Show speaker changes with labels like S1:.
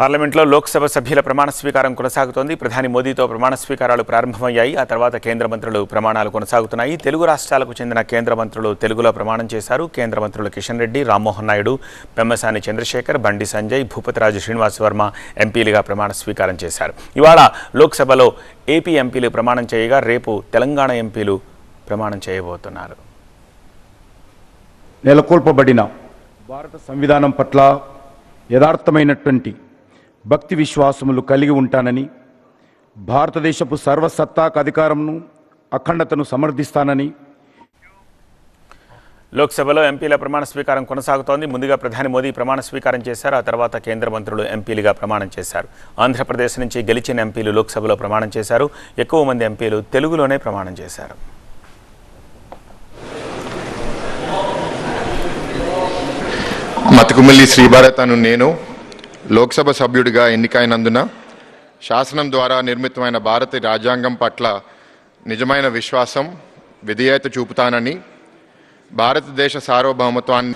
S1: పార్లమెంట్లో లోక్సభ సభ్యుల ప్రమాణ స్వీకారం కొనసాగుతోంది. ప్రధాని మోదీతో ప్రమాణ స్వీకారాలు ప్రారంభమయ్యాయి. ఆ తర్వాత కేంద్ర మంత్రులు ప్రమాణాలు కొనసాగుతున్నాయి. తెలుగు రాష్ట్రాలకు చెందిన కేంద్ర మంత్రులు తెలుగులో ప్రమాణం చేశారు. కేంద్ర మంత్రులు కిషన్ రెడ్డి రామ్మోహన్ నాయుడు పెమ్మసాని చంద్రశేఖర్ బండి సంజయ్ భూపతిరాజు శ్రీనివాస్ వర్మ ఎంపీలుగా ప్రమాణ స్వీకారం చేశారు. ఇవాళ లోక్సభలో ఏపీ ఎంపీలు ప్రమాణం చేయగా రేపు తెలంగాణ ఎంపీలు ప్రమాణం చేయబోతున్నారు.
S2: నెలకొల్పబడిన భారత సంవిధానం పట్ల యథార్థమైనటువంటి భక్తి విశ్వాసములు కలిగి ఉంటానని భారతదేశపు సర్వసత్తాక అధికారంను అఖండతను సమర్థిస్తానని.
S1: లోక్సభలో ఎంపీల ప్రమాణ స్వీకారం కొనసాగుతోంది. ముందుగా ప్రధాని మోదీ ప్రమాణ స్వీకారం చేశారు. ఆ తర్వాత కేంద్ర మంత్రులు ఎంపీలుగా ప్రమాణం చేశారు. ఆంధ్రప్రదేశ్ నుంచి గెలిచిన ఎంపీలు లోక్సభలో ప్రమాణం చేశారు. ఎక్కువ మంది ఎంపీలు తెలుగులోనే ప్రమాణం చేశారు.
S3: మతకుమల్లి శ్రీభారత్ అను నేను లోక్సభ సభ్యుడిగా ఎన్నికైనందున శాసనం ద్వారా నిర్మితమైన భారత రాజ్యాంగం పట్ల నిజమైన విశ్వాసం విధేయత చూపుతానని భారతదేశ సార్వభౌమత్వాన్ని